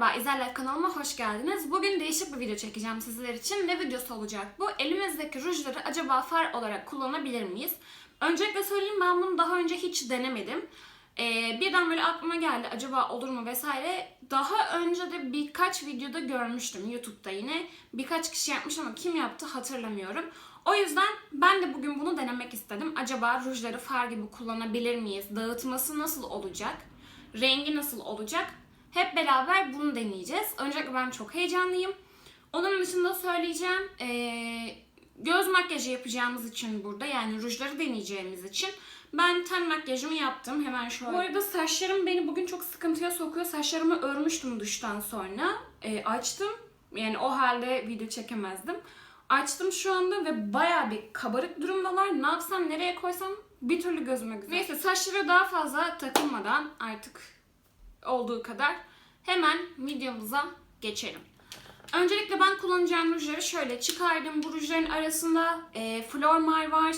Merhaba İzel kanalıma hoş geldiniz. Bugün değişik bir video çekeceğim sizler için. Ne videosu olacak bu? Elimizdeki rujları acaba far olarak kullanabilir miyiz? Öncelikle söyleyeyim ben bunu daha önce hiç denemedim. Ee, birden böyle aklıma geldi acaba olur mu vesaire. Daha önce de birkaç videoda görmüştüm YouTube'da yine. Birkaç kişi yapmış ama kim yaptı hatırlamıyorum. O yüzden ben de bugün bunu denemek istedim. Acaba rujları far gibi kullanabilir miyiz? Dağıtması nasıl olacak? Rengi nasıl olacak? Hep beraber bunu deneyeceğiz. Öncelikle ben çok heyecanlıyım. Onun dışında söyleyeceğim ee, göz makyajı yapacağımız için burada yani rujları deneyeceğimiz için ben ten makyajımı yaptım. Hemen şöyle. Bu arada saçlarım beni bugün çok sıkıntıya sokuyor. Saçlarımı örmüştüm duştan sonra. Ee, açtım. Yani o halde video çekemezdim. Açtım şu anda ve baya bir kabarık durumdalar. Ne yapsam nereye koysam bir türlü gözüme güzel. Neyse saçlara daha fazla takılmadan artık olduğu kadar hemen videomuza geçelim. Öncelikle ben kullanacağım rujları şöyle çıkardım. Bu rujların arasında e, Flormar var,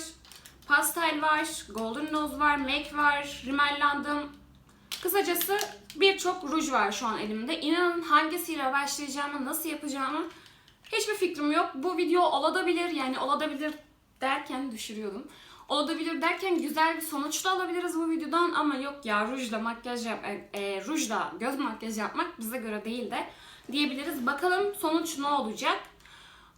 Pastel var, Golden Nose var, MAC var, Rimmel London. Kısacası birçok ruj var şu an elimde. İnanın hangisiyle başlayacağımı, nasıl yapacağımı hiçbir fikrim yok. Bu video olabilir yani olabilir derken düşürüyordum. Olabilir derken güzel bir sonuç da alabiliriz bu videodan ama yok ya rujla makyaj yap, e, e, rujla göz makyajı yapmak bize göre değil de diyebiliriz. Bakalım sonuç ne olacak?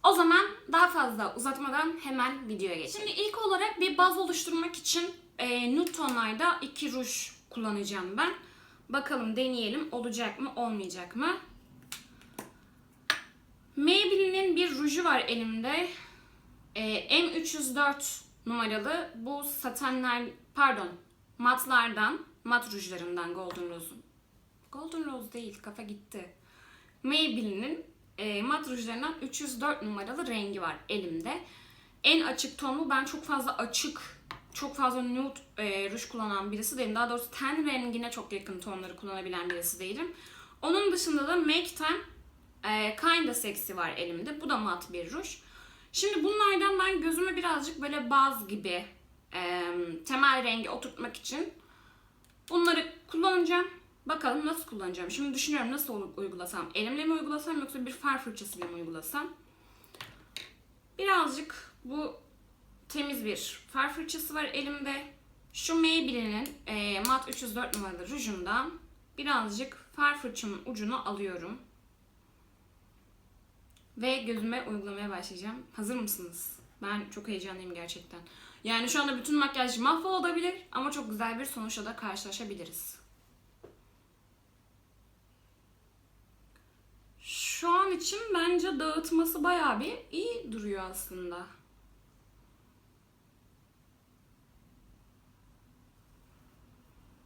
O zaman daha fazla uzatmadan hemen videoya geçelim. Şimdi ilk olarak bir baz oluşturmak için e, nude tonlarda iki ruj kullanacağım ben. Bakalım deneyelim olacak mı olmayacak mı? Maybelline'in bir ruju var elimde. Ee, M304 numaralı. Bu satenler, pardon, matlardan, mat rujlarından Golden Rose'un. Golden Rose değil, kafa gitti. Maybelline'in e, mat rujlarından 304 numaralı rengi var elimde. En açık tonu ben çok fazla açık, çok fazla nude e, ruj kullanan birisi değilim. Daha doğrusu ten rengine çok yakın tonları kullanabilen birisi değilim. Onun dışında da MAC'ten e, Kinda Sexy var elimde. Bu da mat bir ruj. Şimdi bunlardan ben gözüme birazcık böyle baz gibi e, temel rengi oturtmak için bunları kullanacağım. Bakalım nasıl kullanacağım. Şimdi düşünüyorum nasıl uygulasam. Elimle mi uygulasam yoksa bir far fırçasıyla mı uygulasam. Birazcık bu temiz bir far fırçası var elimde. Şu Maybelline'in e, mat 304 numaralı rujundan birazcık far fırçamın ucunu alıyorum. Ve gözüme uygulamaya başlayacağım. Hazır mısınız? Ben çok heyecanlıyım gerçekten. Yani şu anda bütün makyaj mahvolabilir ama çok güzel bir sonuçla da karşılaşabiliriz. Şu an için bence dağıtması bayağı bir iyi duruyor aslında.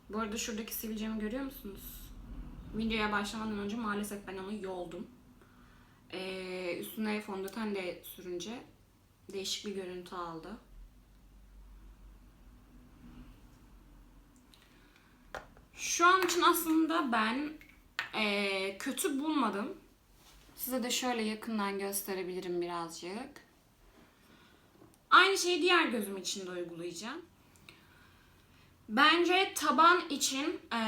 Bu arada şuradaki sivilcemi görüyor musunuz? Videoya başlamadan önce maalesef ben onu yoldum. Ee, üstüne fondöten de sürünce değişik bir görüntü aldı. Şu an için aslında ben ee, kötü bulmadım. Size de şöyle yakından gösterebilirim birazcık. Aynı şeyi diğer gözüm için de uygulayacağım. Bence taban için ee,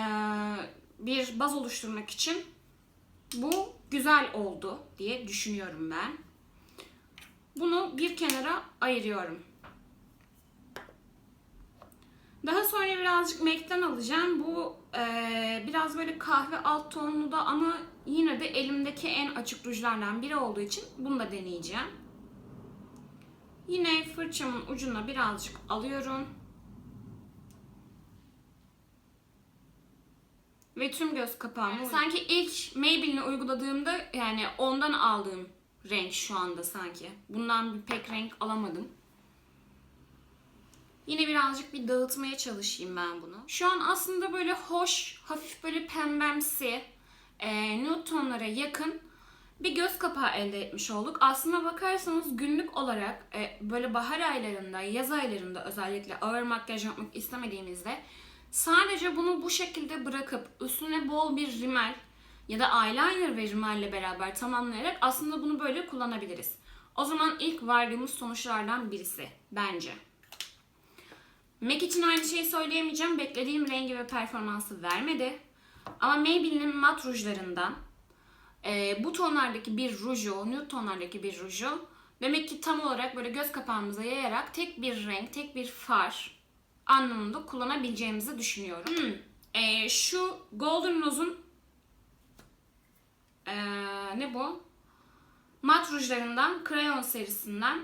bir baz oluşturmak için bu güzel oldu diye düşünüyorum ben. Bunu bir kenara ayırıyorum. Daha sonra birazcık MAC'ten alacağım. Bu e, biraz böyle kahve alt tonlu da ama yine de elimdeki en açık rujlardan biri olduğu için bunu da deneyeceğim. Yine fırçamın ucuna birazcık alıyorum. Ve tüm göz kapağımı yani sanki ilk Maybelline'i uyguladığımda yani ondan aldığım renk şu anda sanki. Bundan bir pek renk alamadım. Yine birazcık bir dağıtmaya çalışayım ben bunu. Şu an aslında böyle hoş, hafif böyle pembemsi, e, nude tonlara yakın bir göz kapağı elde etmiş olduk. Aslına bakarsanız günlük olarak e, böyle bahar aylarında, yaz aylarında özellikle ağır makyaj yapmak istemediğimizde Sadece bunu bu şekilde bırakıp üstüne bol bir rimel ya da eyeliner ve rimelle beraber tamamlayarak aslında bunu böyle kullanabiliriz. O zaman ilk vardığımız sonuçlardan birisi bence. MAC için aynı şeyi söyleyemeyeceğim. Beklediğim rengi ve performansı vermedi. Ama Maybelline'in mat rujlarından e, bu tonlardaki bir ruju, nude tonlardaki bir ruju demek ki tam olarak böyle göz kapağımıza yayarak tek bir renk, tek bir far anlamında kullanabileceğimizi düşünüyorum. Hmm, e, şu Golden Rose'un e, ne bu? Mat rujlarından, krayon serisinden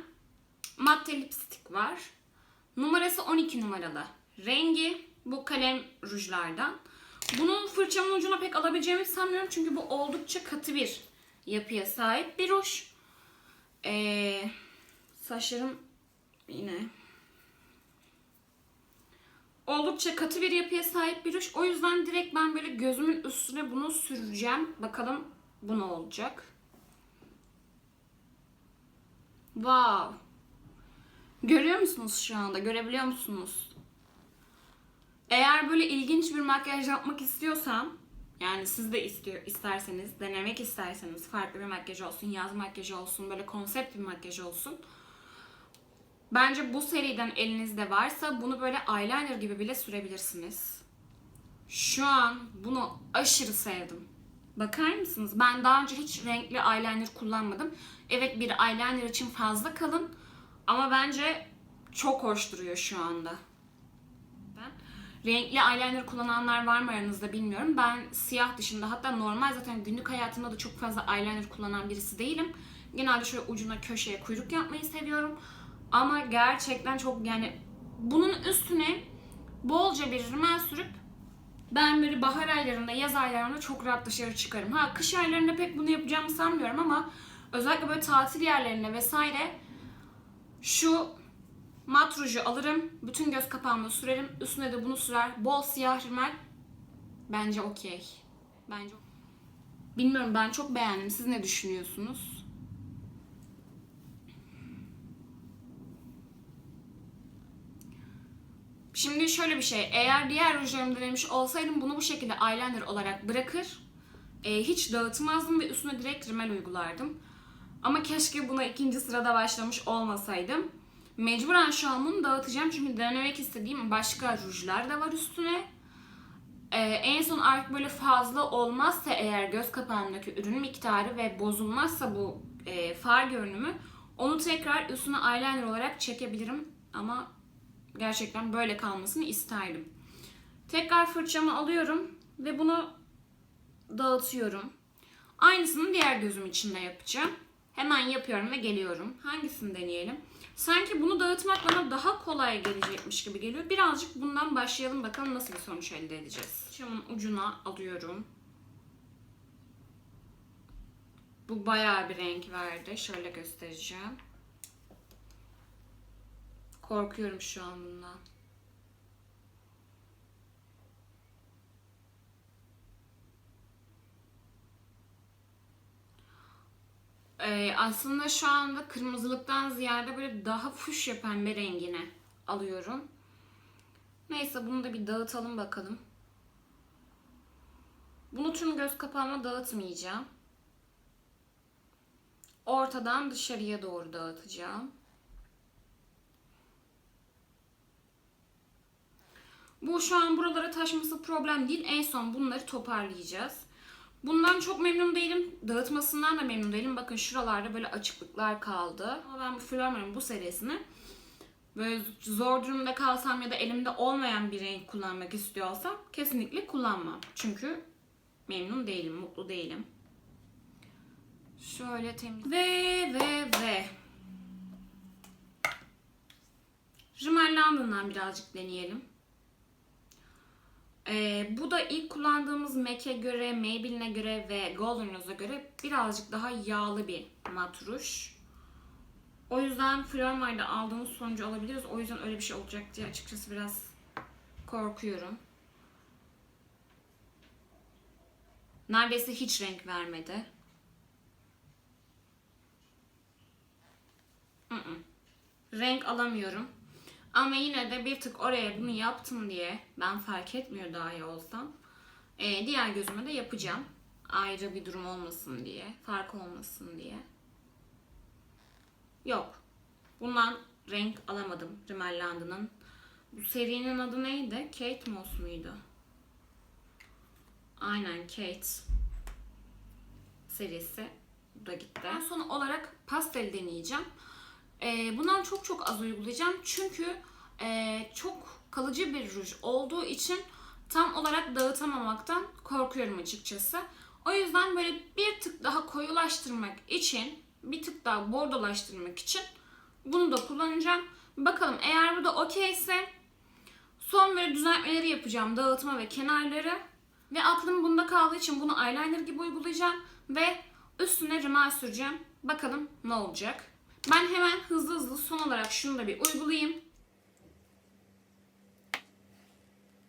matte lipstick var. Numarası 12 numaralı. Rengi bu kalem rujlardan. Bunun fırçamın ucuna pek alabileceğimi sanmıyorum çünkü bu oldukça katı bir yapıya sahip bir ruj. Ee, saçlarım yine oldukça katı bir yapıya sahip bir ruj. O yüzden direkt ben böyle gözümün üstüne bunu süreceğim. Bakalım bu ne olacak. Wow. Görüyor musunuz şu anda? Görebiliyor musunuz? Eğer böyle ilginç bir makyaj yapmak istiyorsam, yani siz de istiyor isterseniz, denemek isterseniz farklı bir makyaj olsun, yaz makyajı olsun, böyle konsept bir makyaj olsun. Bence bu seriden elinizde varsa bunu böyle eyeliner gibi bile sürebilirsiniz. Şu an bunu aşırı sevdim. Bakar mısınız? Ben daha önce hiç renkli eyeliner kullanmadım. Evet bir eyeliner için fazla kalın ama bence çok hoş duruyor şu anda. Ben renkli eyeliner kullananlar var mı aranızda bilmiyorum. Ben siyah dışında hatta normal zaten günlük hayatımda da çok fazla eyeliner kullanan birisi değilim. Genelde şöyle ucuna köşeye kuyruk yapmayı seviyorum. Ama gerçekten çok yani bunun üstüne bolca bir rimel sürüp ben böyle bahar aylarında, yaz aylarında çok rahat dışarı çıkarım. Ha kış aylarında pek bunu yapacağımı sanmıyorum ama özellikle böyle tatil yerlerinde vesaire şu mat ruju alırım. Bütün göz kapağımı sürerim. Üstüne de bunu sürer. Bol siyah rimel. Bence okey. Bence Bilmiyorum ben çok beğendim. Siz ne düşünüyorsunuz? Şimdi şöyle bir şey. Eğer diğer rujlarımı denemiş olsaydım bunu bu şekilde eyeliner olarak bırakır. e, hiç dağıtmazdım ve üstüne direkt rimel uygulardım. Ama keşke buna ikinci sırada başlamış olmasaydım. Mecburen şu an bunu dağıtacağım çünkü denemek istediğim başka rujlar da var üstüne. Ee, en son artık böyle fazla olmazsa eğer göz kapağındaki ürün miktarı ve bozulmazsa bu e, far görünümü onu tekrar üstüne eyeliner olarak çekebilirim ama gerçekten böyle kalmasını isterdim. Tekrar fırçamı alıyorum ve bunu dağıtıyorum. Aynısını diğer gözüm içinde yapacağım. Hemen yapıyorum ve geliyorum. Hangisini deneyelim? Sanki bunu dağıtmak bana daha kolay gelecekmiş gibi geliyor. Birazcık bundan başlayalım bakalım nasıl bir sonuç elde edeceğiz. Çamın ucuna alıyorum. Bu bayağı bir renk verdi. Şöyle göstereceğim. Korkuyorum şu an bundan. Ee, aslında şu anda kırmızılıktan ziyade böyle daha fuşya pembe rengine alıyorum. Neyse bunu da bir dağıtalım bakalım. Bunu tüm göz kapağıma dağıtmayacağım. Ortadan dışarıya doğru dağıtacağım. Bu şu an buralara taşması problem değil. En son bunları toparlayacağız. Bundan çok memnun değilim. Dağıtmasından da memnun değilim. Bakın şuralarda böyle açıklıklar kaldı. Ama ben bu Flormar'ın bu serisini böyle zor durumda kalsam ya da elimde olmayan bir renk kullanmak istiyorsam kesinlikle kullanmam. Çünkü memnun değilim, mutlu değilim. Şöyle temiz. Ve ve ve. Rimmel London'dan birazcık deneyelim. Ee, bu da ilk kullandığımız MAC'e göre, Maybelline'e göre ve Golden Rose'a göre birazcık daha yağlı bir mat ruj. O yüzden Flormar'da aldığımız sonucu alabiliriz. O yüzden öyle bir şey olacak diye açıkçası biraz korkuyorum. Neredeyse hiç renk vermedi. Mm-mm. Renk alamıyorum. Ama yine de bir tık oraya bunu yaptım diye ben fark etmiyor dahi olsam e, diğer gözüme de yapacağım. Ayrı bir durum olmasın diye, fark olmasın diye. Yok. Bundan renk alamadım Rimmel London'ın. Bu serinin adı neydi? Kate Moss muydu? Aynen Kate. serisi. Bu da gitti. Ben son olarak pastel deneyeceğim. Ee, bundan çok çok az uygulayacağım. Çünkü e, çok kalıcı bir ruj olduğu için tam olarak dağıtamamaktan korkuyorum açıkçası. O yüzden böyle bir tık daha koyulaştırmak için, bir tık daha bordolaştırmak için bunu da kullanacağım. Bakalım eğer bu da okeyse son böyle düzeltmeleri yapacağım dağıtma ve kenarları. Ve aklım bunda kaldığı için bunu eyeliner gibi uygulayacağım. Ve üstüne rimel süreceğim. Bakalım ne olacak. Ben hemen hızlı hızlı son olarak şunu da bir uygulayayım.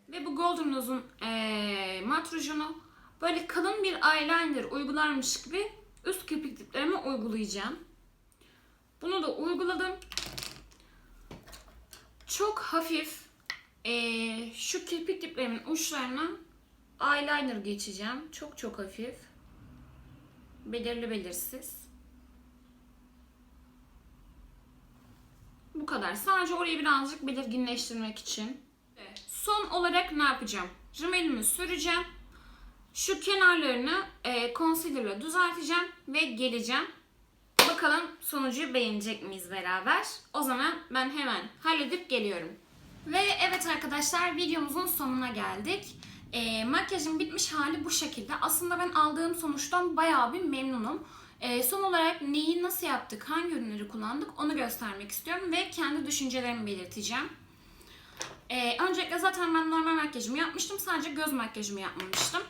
Ve bu Golden Rose'un ee, mat rujunu böyle kalın bir eyeliner uygularmış gibi üst kirpik diplerime uygulayacağım. Bunu da uyguladım. Çok hafif ee, şu kirpik diplerimin uçlarına eyeliner geçeceğim. Çok çok hafif. Belirli belirsiz. Bu kadar. Sadece orayı birazcık belirginleştirmek için. Son olarak ne yapacağım? Rimelimi süreceğim. Şu kenarlarını e, concealer'la düzelteceğim ve geleceğim. Bakalım sonucu beğenecek miyiz beraber? O zaman ben hemen halledip geliyorum. Ve evet arkadaşlar videomuzun sonuna geldik. E, makyajın bitmiş hali bu şekilde. Aslında ben aldığım sonuçtan bayağı bir memnunum. E, son olarak neyi nasıl yaptık, hangi ürünleri kullandık onu göstermek istiyorum ve kendi düşüncelerimi belirteceğim. Ee, öncelikle zaten ben normal makyajımı yapmıştım. Sadece göz makyajımı yapmamıştım.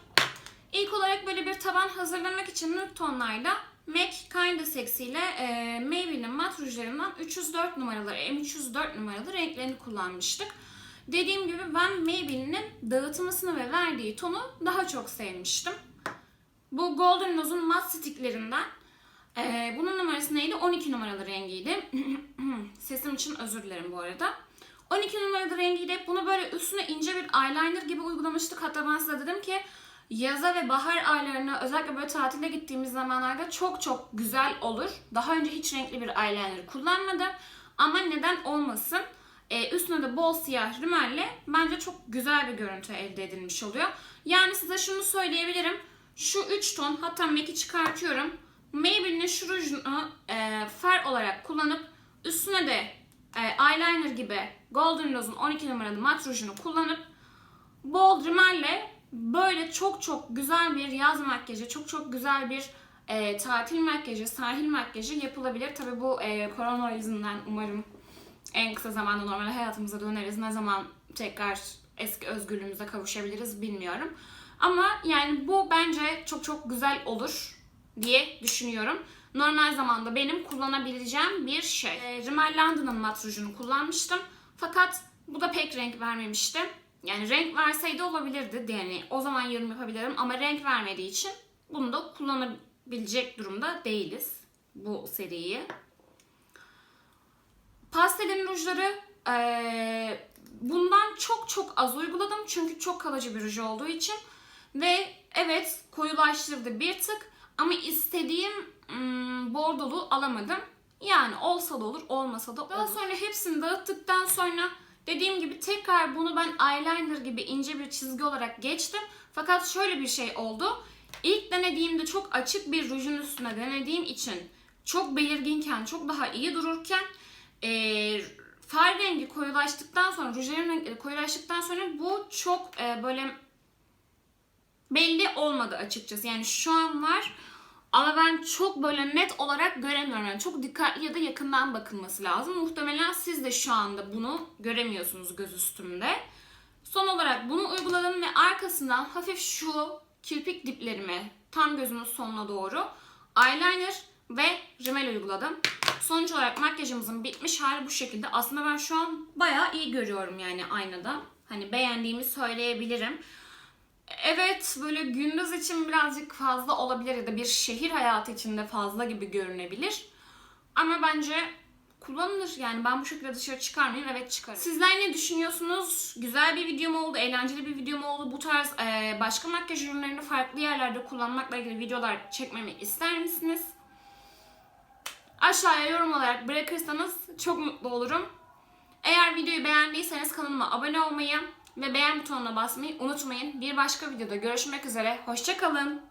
İlk olarak böyle bir taban hazırlamak için nude tonlarla MAC Kinda Sexy ile e, Maybelline mat rujlarından 304 numaralı, M304 numaralı renklerini kullanmıştık. Dediğim gibi ben Maybelline'in dağıtmasını ve verdiği tonu daha çok sevmiştim. Bu Golden Rose'un mat sticklerinden. E, bunun numarası neydi? 12 numaralı rengiydi. Sesim için özür dilerim bu arada. 12 numaralı rengiyle bunu böyle üstüne ince bir eyeliner gibi uygulamıştık. Hatta ben size dedim ki yaza ve bahar aylarına özellikle böyle tatile gittiğimiz zamanlarda çok çok güzel olur. Daha önce hiç renkli bir eyeliner kullanmadım. Ama neden olmasın? Ee, üstüne de bol siyah rimelle bence çok güzel bir görüntü elde edilmiş oluyor. Yani size şunu söyleyebilirim. Şu 3 ton hatta MAC'i çıkartıyorum. Maybelline'in şu rujunu e, far olarak kullanıp üstüne de e, eyeliner gibi Golden Rose'un 12 numaralı mat rujunu kullanıp bol rimelle böyle çok çok güzel bir yaz makyajı, çok çok güzel bir e, tatil makyajı, sahil makyajı yapılabilir. Tabi bu e, korona yüzünden umarım en kısa zamanda normal hayatımıza döneriz. Ne zaman tekrar eski özgürlüğümüze kavuşabiliriz bilmiyorum. Ama yani bu bence çok çok güzel olur diye düşünüyorum. Normal zamanda benim kullanabileceğim bir şey. E, Rimmel London'ın mat rujunu kullanmıştım. Fakat bu da pek renk vermemişti. Yani renk verseydi olabilirdi. Yani o zaman yorum yapabilirim ama renk vermediği için bunu da kullanabilecek durumda değiliz. Bu seriyi. Pastelin rujları ee, bundan çok çok az uyguladım. Çünkü çok kalıcı bir ruj olduğu için. Ve evet koyulaştırdı bir tık. Ama istediğim hmm, bordolu alamadım. Yani olsa da olur, olmasa da olur. Daha sonra hepsini dağıttıktan sonra dediğim gibi tekrar bunu ben eyeliner gibi ince bir çizgi olarak geçtim. Fakat şöyle bir şey oldu. İlk denediğimde çok açık bir rujun üstüne denediğim için çok belirginken, çok daha iyi dururken e, far rengi koyulaştıktan sonra, rujların renkleri koyulaştıktan sonra bu çok e, böyle belli olmadı açıkçası. Yani şu an var ama ben çok böyle net olarak göremiyorum. Yani çok dikkatli ya da yakından bakılması lazım. Muhtemelen siz de şu anda bunu göremiyorsunuz göz üstümde. Son olarak bunu uyguladım ve arkasından hafif şu kirpik diplerime tam gözümün sonuna doğru eyeliner ve rimel uyguladım. Sonuç olarak makyajımızın bitmiş hali bu şekilde. Aslında ben şu an bayağı iyi görüyorum yani aynada. Hani beğendiğimi söyleyebilirim. Evet böyle gündüz için birazcık fazla olabilir ya da bir şehir hayatı içinde fazla gibi görünebilir. Ama bence kullanılır. Yani ben bu şekilde dışarı çıkarmayayım. Evet çıkarım. Sizler ne düşünüyorsunuz? Güzel bir video mu oldu? Eğlenceli bir video mu oldu? Bu tarz e, başka makyaj ürünlerini farklı yerlerde kullanmakla ilgili videolar çekmemi ister misiniz? Aşağıya yorum olarak bırakırsanız çok mutlu olurum. Eğer videoyu beğendiyseniz kanalıma abone olmayı ve beğen butonuna basmayı unutmayın. Bir başka videoda görüşmek üzere. Hoşçakalın.